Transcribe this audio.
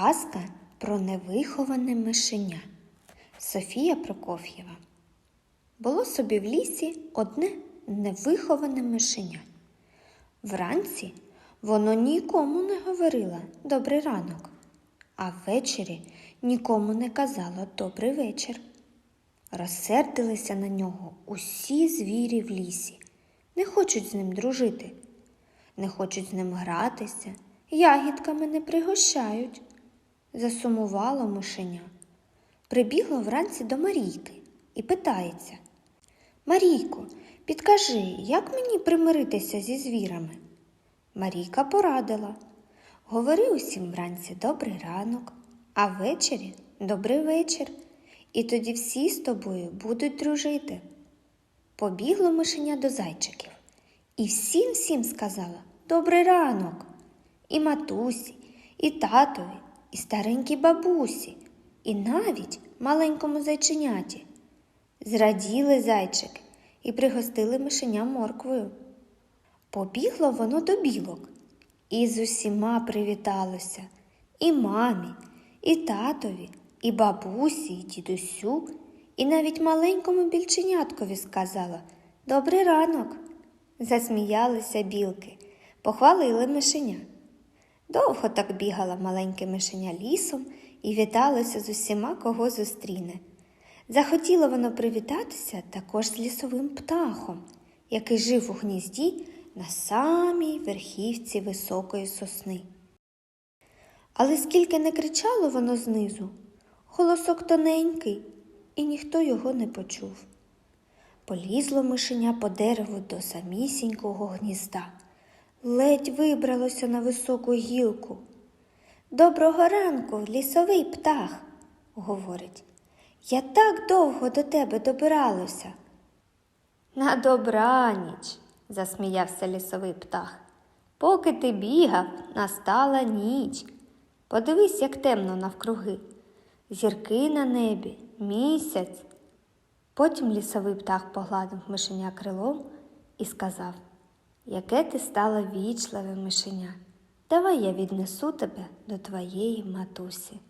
Казка про невиховане мишеня. Софія Прокоф'єва. Було собі в лісі одне невиховане мишеня. Вранці воно нікому не говорило добрий ранок, а ввечері нікому не казало добрий вечір. Розсердилися на нього усі звірі в лісі, не хочуть з ним дружити, не хочуть з ним гратися, ягідками не пригощають. Засумувало мишеня. Прибігло вранці до Марійки і питається Марійко, підкажи, як мені примиритися зі звірами? Марійка порадила Говори усім вранці добрий ранок, а ввечері добрий вечір, і тоді всі з тобою будуть дружити. Побігло мишеня до зайчиків і всім всім сказала Добрий ранок. І матусі, і татові, і старенькій бабусі, і навіть маленькому зайченяті. Зраділи зайчики і пригостили мишеня морквою. Побігло воно до білок і з усіма привіталося і мамі, і татові, і бабусі, і дідусю, і навіть маленькому більченяткові сказала Добрий ранок. Засміялися білки, похвалили мишеня. Довго так бігала маленьке мишеня лісом і віталося з усіма, кого зустріне. Захотіло воно привітатися також з лісовим птахом, який жив у гнізді на самій верхівці високої сосни. Але скільки не кричало воно знизу, голосок тоненький, і ніхто його не почув. Полізло мишеня по дереву до самісінького гнізда, ледь вибралося на високу гілку. Доброго ранку, лісовий птах, говорить. Я так довго до тебе добиралося. На добраніч, засміявся лісовий птах. Поки ти бігав, настала ніч. Подивись, як темно навкруги. Зірки на небі, місяць. Потім лісовий птах погладив мишеня крилом і сказав Яке ти стала вічливе мишеня. Давай я віднесу тебе до твоєї матусі.